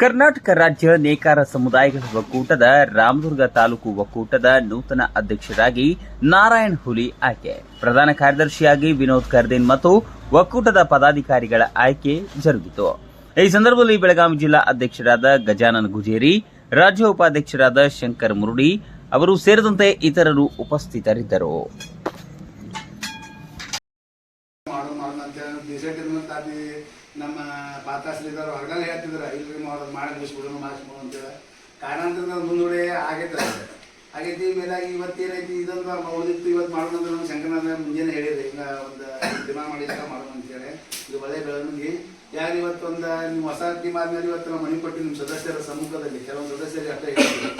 ಕರ್ನಾಟಕ ರಾಜ್ಯ ನೇಕಾರ ಸಮುದಾಯಗಳ ಒಕ್ಕೂಟದ ರಾಮದುರ್ಗ ತಾಲೂಕು ಒಕ್ಕೂಟದ ನೂತನ ಅಧ್ಯಕ್ಷರಾಗಿ ನಾರಾಯಣ್ ಹುಲಿ ಆಯ್ಕೆ. ಪ್ರಧಾನ ಕಾರ್ಯದರ್ಶಿಯಾಗಿ ವಿನೋದ್ ಕರ್ದೇನ್ ಮತ್ತು ಒಕ್ಕೂಟದ ಪದಾಧಿಕಾರಿಗಳ ಆಯ್ಕೆ ಜರುಗಿತು. ಈ ಸಂದರ್ಭದಲ್ಲಿ ಬೆಳಗಾವಿ ಜಿಲ್ಲಾ ಅಧ್ಯಕ್ಷರಾದ ಗಜಾನನ್ ಗುಜೇರಿ, ರಾಜ್ಯ ಉಪಾಧ್ಯಕ್ಷರಾದ ಶಂಕರ್ ಮುರುಡಿ ಅವರು ಸೇರಿದಂತೆ ಇತರರು ಉಪಸ್ಥಿತರಿದ್ದರು. ಮಾಡೋದು ಮಾಡೋದು ಅಂತೇಳಿ ಡಿಸೈಡ್ ಇದ್ದಂತ ಅಲ್ಲಿ ನಮ್ಮ ಪಾತಾಸ್ಲಿದ್ದಾರೆ ಹೊರಗಡೆ ಹೇಳ್ತಿದ್ರು, ಇಲ್ರಿ ಮಾಡೋದು ಮಾಡಿ ಮುಗಿಸ್ಬಿಡೋಣ ಮಾಡಿಸ್ಬಿಡೋಣ ಅಂತೇಳಿ ಕಾರಣಾಂತರದ ಮುಂದೂಡೆ ಆಗೈತೆ. ಆಗೈತಿ ಮೇಲಾಗಿ ಇವತ್ತು ಏನೈತಿ, ಇದೊಂದು ಉಳಿದಿತ್ತು, ಇವತ್ತು ಮಾಡೋಣ ಅಂದ್ರೆ ನಮ್ಮ ಶಂಕರನಾಥ ಮುಂಜಾನೆ ಹೇಳಿದ್ರಿ ಹಿಂಗ ಒಂದು ದಿನ ಮಾಡಿದಾಗ ಮಾಡೋಣ ಅಂತೇಳಿ ಇದು ಒಳ್ಳೆ ಬೆಳವಣಿಗೆ. ಯಾರು ಇವತ್ತು ಒಂದು ನಿಮ್ಮ ಹೊಸ ಟೀಮ್ ಆದ್ಮೇಲೆ ಇವತ್ತು ನಮ್ಮ ಮನೆ ಕೊಟ್ಟು ನಿಮ್ಮ ಸದಸ್ಯರ ಸಮ್ಮುಖದಲ್ಲಿ, ಕೆಲವೊಂದು ಸದಸ್ಯರಿಗೆ ಅಷ್ಟೇ ಹೇಳಿದ್ರು.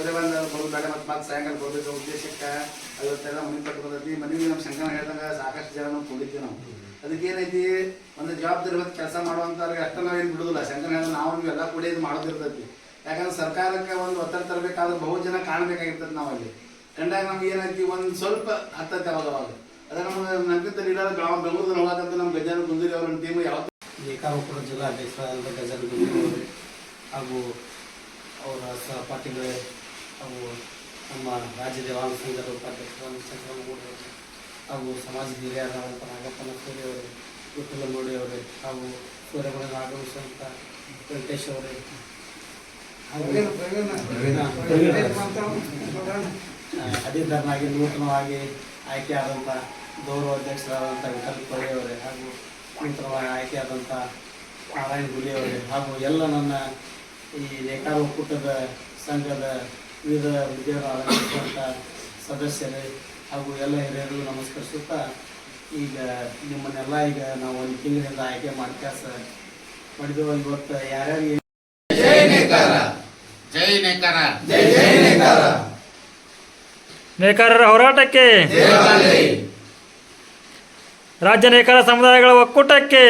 ಎಲ್ಲ ಸರಿ ಬಂದ ಬರೋದು ಬೇಡ ಮತ್ತು ಮತ್ತೆ ಸಾಯಂಕಾಲ ಬರ್ಬೇಕು ಉದ್ದೇಶಕ್ಕೆ ಅದಕ್ಕೆಲ್ಲ ಮನೆ ಕೊಟ್ಟು ಮನೆಗೆ ನಮ್ಮ ಶಂಕರ ಹೇಳ್ದಂಗ ಸಾಕಷ್ಟು ಜನ ನಾವು ಕೂಡಿದ್ವಿ ನಾವು. ಅದಕ್ಕೆ ಏನೈತಿ, ಒಂದು ಜವಾಬ್ದಾರಿ ಹೊತ್ತು ಕೆಲಸ ಮಾಡುವಂಥವ್ರಿಗೆ ಅಷ್ಟ ಏನು ಬಿಡುದಿಲ್ಲ. ಶಂಕರ ಹೇಳಿದ ನಾವು ಎಲ್ಲ ಕೂಡ ಇದು ಮಾಡೋದಿರ್ತೈತಿ ಯಾಕಂದ್ರೆ ಸರ್ಕಾರಕ್ಕೆ ಒಂದು ಒತ್ತಡ ತರಬೇಕಾದ್ರೆ ಬಹು ಜನ ಕಾಣಬೇಕಾಗಿರ್ತದೆ ಅಲ್ಲಿ ಕಂಡಾಗ ನಮ್ಗೆ ಏನೈತಿ, ಒಂದು ಸ್ವಲ್ಪ ಹತ್ತತ್ತೆ ಅವಾಗ ಅವಾಗ. ಅದೇ ನಮ್ಗೆ ನಂಬಿಕೆ ಬೆಳಗಾವಿ ಬೆಂಗಳೂರು ಹೋಗಕ್ಕಂತ ನಮ್ಮ ಗಜಾನ ಗುಂದೂರಿ ಅವ್ರ ಟೀಮ್ ಯಾವ ಜಿಲ್ಲಾಧ್ಯಕ್ಷ ಜಿಲ್ಲಾಧ್ಯಕ್ಷರಾದಂಥ ಗಜಲ್ ಗುಂಡೂರು ಹಾಗೂ ಅವರ ಸಹಪಾಠಿಗಳೇ ನಮ್ಮ ರಾಜ್ಯ ದೇವಾಂಗ ಸಂಘದ ಉಪಾಧ್ಯಕ್ಷರು ಚಂದ್ರಮಗೌಡರು ಹಾಗೂ ಸಮಾಜ ಹಿರಿಯರಾದಂಥ ನಾಗಪ್ಪನ ಸೂರ್ಯ ಅವರು ವಿಠಲ ಅವರೇ ಹಾಗೂ ಸೂರ್ಯಮಣ ಆಗಮಿಸುವಂಥ ವೆಂಕಟೇಶ್ ಅವರೇ. ಅಧಿಕಾರನಾಗಿ ನೂತನವಾಗಿ ಆಯ್ಕೆಯಾದಂಥ ಗೌರವ ಅಧ್ಯಕ್ಷರಾದಂಥ ವಿಠಲ್ ಕೊಳೆ ಅವರೇ ಹಾಗೂ ನೂತನವಾಗಿ ಆಯ್ಕೆಯಾದಂಥ ನಾರಾಯಣ ಗುಲಿ ಅವರೇ ಹಾಗೂ ಎಲ್ಲ ನನ್ನ ಈ ನೇಕಾರ ಒಕ್ಕೂಟದ ಸಂಘದ ವಿವಿಧ ಹುದ್ದೆಗಳಾದಂಥ ಸದಸ್ಯರೇ ಹಾಗೂ ಎಲ್ಲ ಹಿರಿಯರಿಗೂ ನಮಸ್ಕರಿಸುತ್ತಾ ಈಗ ನಿಮ್ಮನ್ನೆಲ್ಲ ಈಗ ನಾವು ಒಂದು ತಿಂಗಳಿಂದ ಆಯ್ಕೆ ಮಾಡಿ ಕೆಲಸ ಮಾಡಿದೆವು. ಇವತ್ತು ಯಾರ್ಯಾರಿಗೆ ಜೈ ನೇಕಾರ. ನೇಕಾರರ ಹೋರಾಟಕ್ಕೆ. ರಾಜ್ಯ ನೇಕಾರ ಸಮುದಾಯಗಳ ಒಕ್ಕೂಟಕ್ಕೆ.